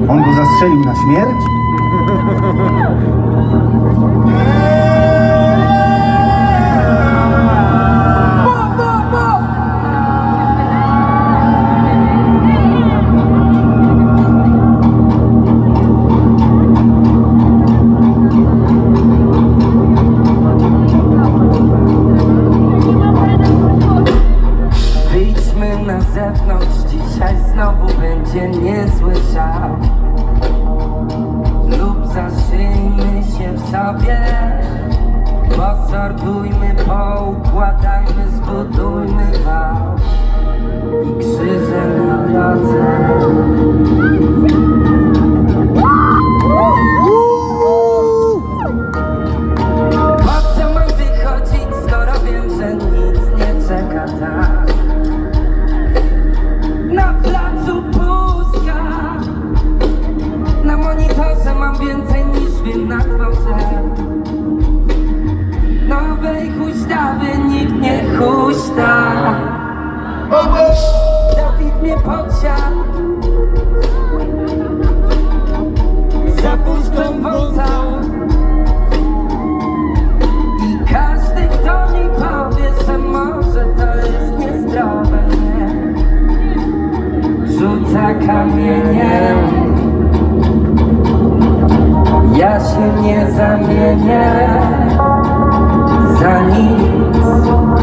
On go zastrzelił na śmierć? Wyjdźmy na zewnątrz, znowu będzie niezły szał Lub zaszyjmy się w sobie. Posortujmy, poukładajmy, zbudujmy wał. I krzyże na drodze. Po co mam wychodzić, skoro wiem, że nic nie czeka tak Nowej huśtawy nikt nie huśta. Dawid mnie podsiadł. Za wąsa i każdy, kto mi powie, że może to jest niezdrowe, nie Rzuca kamieniem Ja się nie zamienię za nic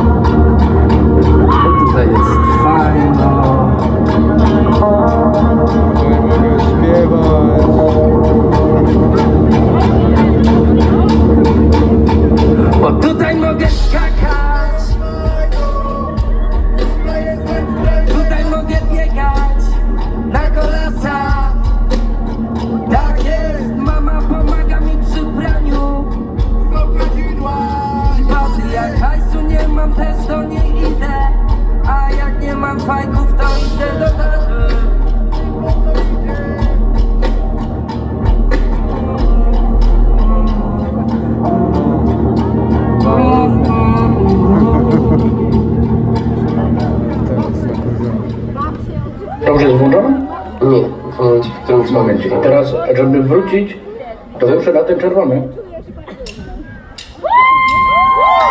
Dobrze jest włączone? Nie, w momencie, w którym momencie. I teraz, żeby wrócić, to muszę na ten czerwony.